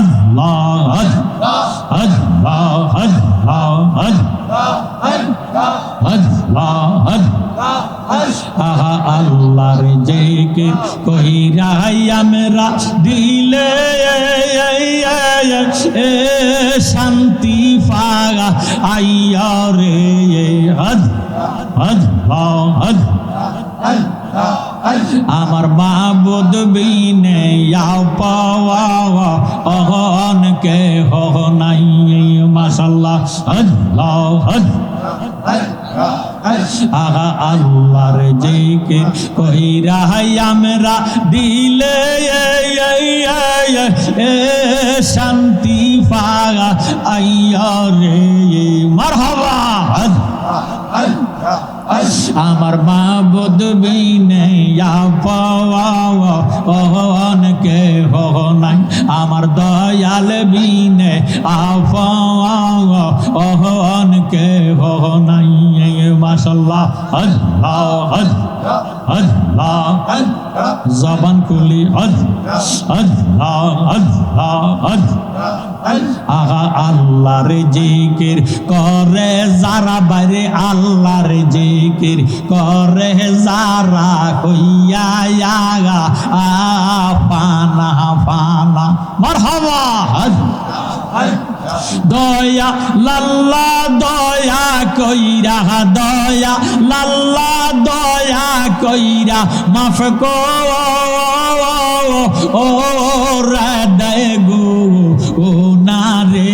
আল্লাহ আল্লাহ আল্লাহ আল্লাহ আহা আল্লাহর জেকে কহিরাই আমরা দিলে শান্তি পাগা আইয়া রে হদ হদ হদ আমার মাবুদ বিনে পাওয়া অহন কে হহ নাই মাসাল্লাহ আল্লাহ আহা, আল্লাহর জেকে কইরা আমরা দিলে শান্তি পাগা, আইয়া রে মারহাবা আমার মা বুধবিনে নেই অহন কে হহ নাই। আমার দয়াল বিনে আপাওয়া অহন কে হহ নাই মাসাল্লাহ আল্লাহ আল্লাহ জবান কুলি আল্লাহ আল্লাহ আগা আল্লাহর জিকির করে যারা বাইরে আল্লাহর জিকির করে যারা কইয়া আগা আ পানা পানা মারহাবা দয়া, লাল্লা, দয়া কইরা, দয়া, লাল্লা, দয়া কইরা মাফ কো ও রে গো ও না রে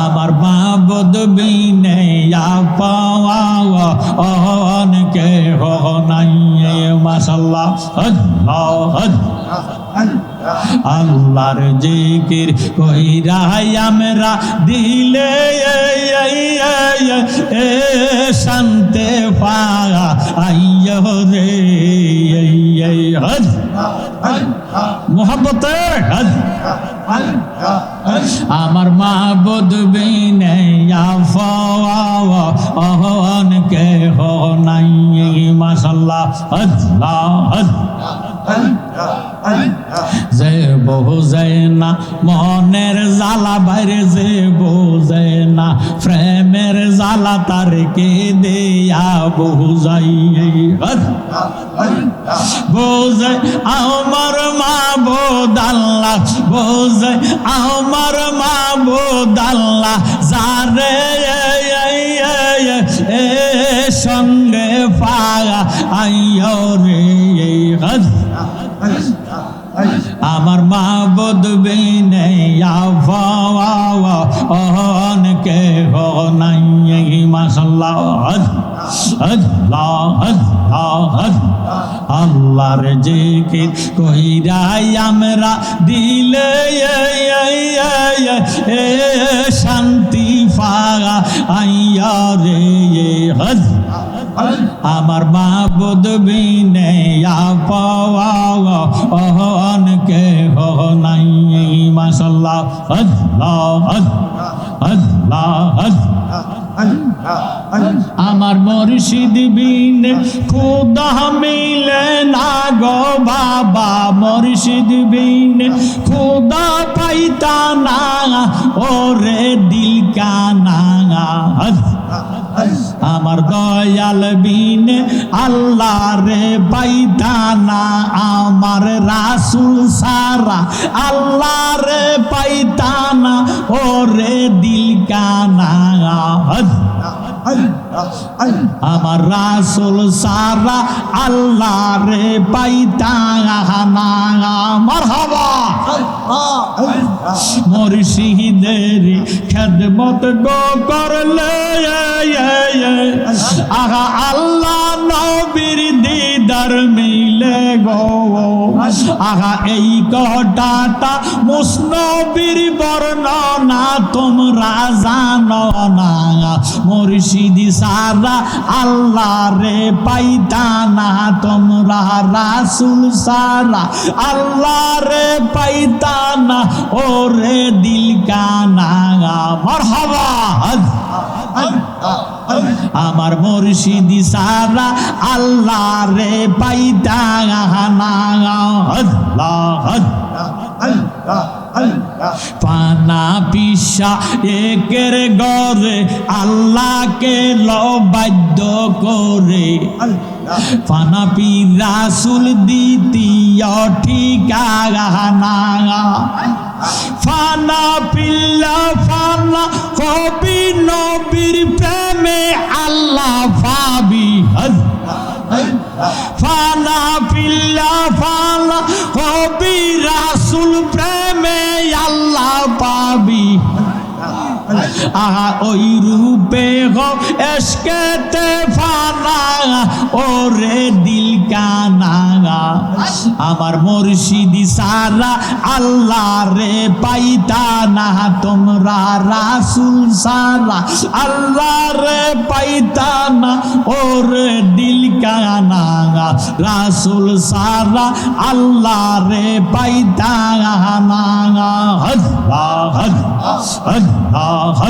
আমার বাবদ বিনে পাওয়া অহন কে হহ নাই মাসাল্লাহ আল্লাহ আল্লাহর জিকির কইরাই আমরা দিলে এ শান্তে পাগা আইয় রে হজ। আমার মা বদবিনে অহন কে হ নাই মাসাল্লাহ যে মনের জ্বালা বাইরে, যে বোঝে না, প্রেমের তার কে দেয়া বোঝাই? বোঝে আমার মা বোদাল্লা, বোঝে আমার মা বোদাল্লা, যারে সঙ্গে পাগা আইয় রে হজ আমার মা বদবে অহন কে হো নাই মাসাল্লাহ আল্লাহ আল্লাহ আল্লাহর জিকির কইরাই আমরা দিলে শান্তি পাগা, আইয়া রে হজ আমার মা বুধবিনে পাওয়া আল্লাহ আমার মুর্শিদ বিন খুদা মিলে না গো বাবা, মুর্শিদ বিন খুদা পাইতা না, ওরে দিল কানা আমার দয়াল বিন আল্লাহ রে পাইতানা, আমার রাসুল সারা আল্লাহ রে পাইতানা ও রে দিল কানা আমার রাসুল সারা আল্লাহ রে পাইতানা আমার হবা মুর্শিদের খেদমত গো করলে আহা আল্লাহ নবীর দিদার মিলে গো আগা এই কটাটা মুসনবীর বর্ণনা, তোমরা জানো না। মুর্শিদি সারা আল্লাহ রে পাইতানা, তোমরা রাসুল সারা আল্লাহ রে পাইতানা ও রে দিল কানা মরহাবা আমার মুর্শিদি সারা আল্লাহ রে পাইতা না আল্লাহ, পানা পিসা একের গরে আল্লাহকে লবাদ্য করে। পানা পি রাসুল দ্বিতীয় ঠিকানা। ফানা পিল্লা ফানা ফাল হবি রাসুল প্রেমে আল্লাহ পাবি। আহা, ওই রূপে গো এসকেতে ফানা, ওরে দিল কানা আমার মুর্শিদি সারা আল্লাহ রে পাইতা না, তোমরা রাসুল সারা আল্লাহ রে পাইতা না, ওরে দিল কানা রাসুল সারা আল্লাহ রে পাইতা না। আল্লাহ আল্লাহ আল্লাহ